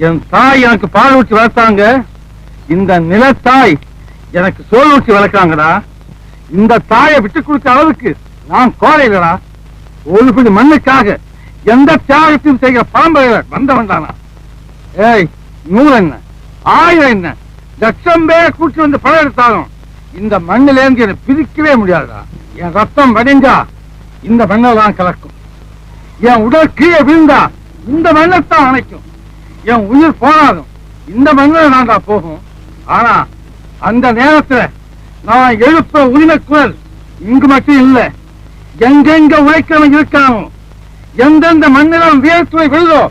என் தாய் எனக்கு பால் ஊற்றி வளர்த்தாங்க. இந்த நிலத்தாய் எனக்கு சோல் ஊற்றி வளர்க்காங்கடா இந்த தாயை விட்டு கொடுத்த அளவுக்கு நான் கோலையிலடா ஒரு பிடி மண்ணுக்காக எந்த தியாகத்தையும் செய்கிற பரம்பரையில வந்த தானா? ஏய் நூறு என்ன? ஆயிரம் என்ன? லட்சம் பேர் கூட்டி வந்து பழம் எடுத்தாலும் இந்த மண்ணிலேருந்து என்னை பிரிக்கவே முடியாதுடா. என் ரத்தம் வடிஞ்சா இந்த மண்ணை தான் கலக்கும். என் உடல் கீழே விழுந்தா இந்த மண்ணைத்தான் அணைக்கும். என் உயிர் போனாலும் இந்த மண்ணில் நான் தான் போகும். ஆனா அந்த நேரத்துல நான் எழுப்ப உரிமை குரல் இங்கு மட்டும் இல்ல. எங்கெங்க உழைக்கிறவன் இருக்கானோ எந்தெந்த மண்ணிலும் வியர்த்துவை விழுதோ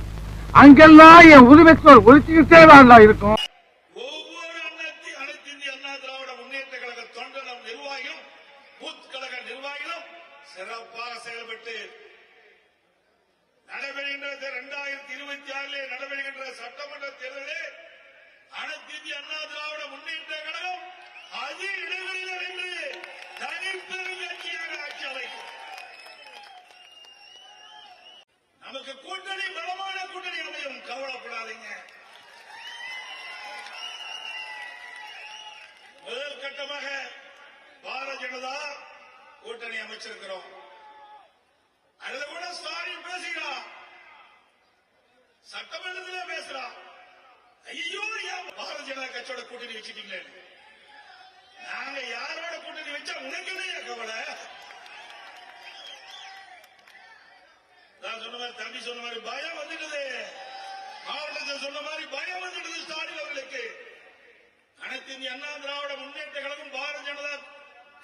அங்கெல்லாம் என் உரிமை குரல் ஒழிச்சுக்கிட்டே தான் இருக்கும். சிறப்பாக செயல்பட்டு நடைபெறுகின்ற இரண்டாயிரத்தி இருபத்தி ஆறிலே நடைபெறுகின்ற சட்டமன்ற தேர்தலிலே அனைத்து இந்திய அண்ணா திராவிட முன்னேற்ற கழகம் அது இடைவெளியில் இருந்து தனிப்பெரும் கட்சியாக ஆட்சி அமைக்கும். நமக்கு கூட்டணி பலமான கூட்டணி அமையும். கவலைப்படாதீங்க. முதல் கட்டமாக பாரதிய ஜனதா கூட்டணி அமைச்சிருக்கிறோம். அதுல கூட ஸ்டாலின் பேசுகிறான் சட்டமன்றத்தில் பேசுறான். ஐயோ ஏன் பாரதிய ஜனதா கட்சியோட கூட்டணி வச்சுட்டீங்களே? நாங்க யாரோட கூட்டணி வச்சா உனக்கு என்ன கவலை? நான் சொன்ன மாதிரி தம்பி சொன்ன மாதிரி பயம் வந்துட்டது. மாவட்டத்தில் சொன்ன மாதிரி பயம் வந்துட்டது ஸ்டாலின் அவர்களுக்கு. அனைத்து இந்திய அண்ணா திராவிட முன்னேற்ற கழகம் பாரதிய ஜனதா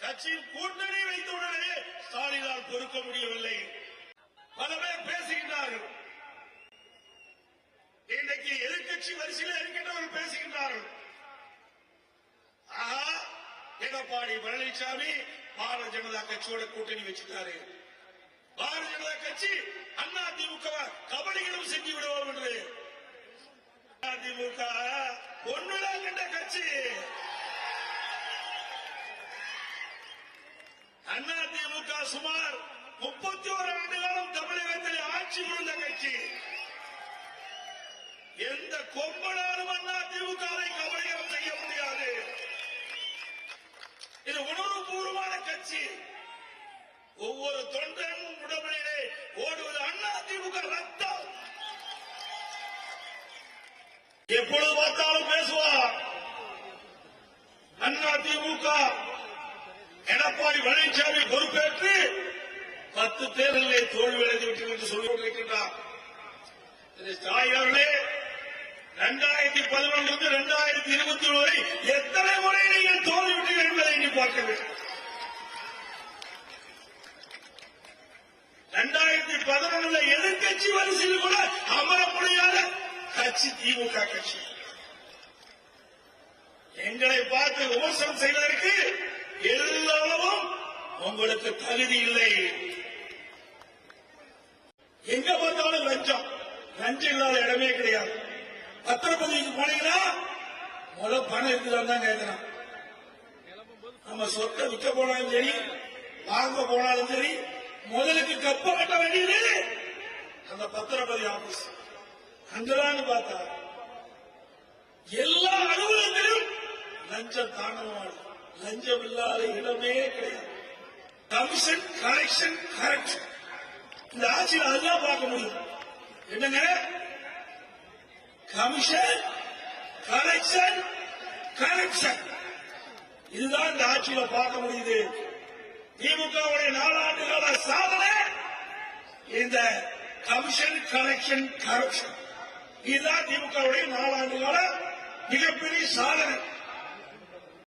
கட்சியில் கூட்டணி வைத்தவுடனே ஸ்டாலினால் பொறுக்க முடியவில்லை. பல பேர் பேசுகின்றார்கள். எதிர்கட்சி வரிசையில் இருக்கின்றவர்கள் பேசுகின்றார்கள். ஆஹா எடப்பாடி பழனிசாமி பாரதிய ஜனதா கட்சியோட கூட்டணி வச்சுட்டாரு. பாரதிய ஜனதா கட்சி அண்ணா திமுக கபடிகளும் செஞ்சு விடுவோம் என்று. அதிமுக ஒண்ணுதான் கட்சி. அதிமுக சுமார் முப்பத்தி ஓரு ஆண்டு காலம் தமிழகத்தில் ஆட்சி புரிந்த கட்சி எந்த கொம்பனாலும் அண்ணா திமுகவை கபடியம் செய்ய முடியாது. இது உணர்வு பூர்வமான கட்சி. ஒவ்வொரு தொண்டனும் உடம்பிலே ஓடுவது அண்ணா திமுக ரத்தம். எப்பொழுது பார்த்தாலும் பேசுவார். அண்ணா திமுக எடப்பாடி பழனிசாமி பொறுப்பேற்று பத்து தேர்தலிலே தோல்வி அடைந்து விட்டது என்று சொல்லிக் கொண்டிருக்கின்றார். திரு ரெண்டாயிரத்தி பதினொன்று ரெண்டாயிரத்தி இருபத்தி ஒன்று வரை எத்தனை முறை நீங்கள் தோல்விவிட்டீர்கள் என்பதை எண்ணி பார்க்க வேண்டும் ரெண்டாயிரத்தி பதினொன்றுல எதிர்கட்சி வரிசையில் கூட அமர முடியாத கட்சி திமுக கட்சி. எங்களை பார்த்து விமர்சனம் செய்வதற்கு எல்லளவும் உங்களுக்கு தகுதி இல்லை. எங்க பார்த்தாலும் லஞ்சம். லஞ்சம் இல்லாத இடமே கிடையாது. பத்திரப்பதிவுக்கு போனீங்கன்னா முதல்ல பணம் இருக்குதான்னு தான் கேட்கிறான் நம்ம சொத்தை விற்க போனாலும் சரி வாங்க போனாலும் சரி முதலுக்கு கப்ப கட்ட வேண்டியது அந்த பத்திரப்பதி ஆபீஸ் அங்கதான் பார்த்தா எல்லா அலுவலகத்திலும் லஞ்சம் தாண்டவாடு லஞ்சம் இல்லாத இடமே கிடையாது. கமிஷன் கரெக்ஷன் கரெக்ஷன் இந்த ஆட்சியில் அதுதான் பார்க்க முடியும். என்னங்க? கமிஷன் கரெக்ஷன் கரெக்ஷன் இதுதான் இந்த ஆட்சியில பார்க்க முடியுது. திமுகவுடைய நாலாண்டு கால சாதனை இந்த கமிஷன் கரெக்ஷன் கரப்ஷன். இதுதான் திமுகவுடைய நாலாண்டு கால மிகப்பெரிய சாதனை.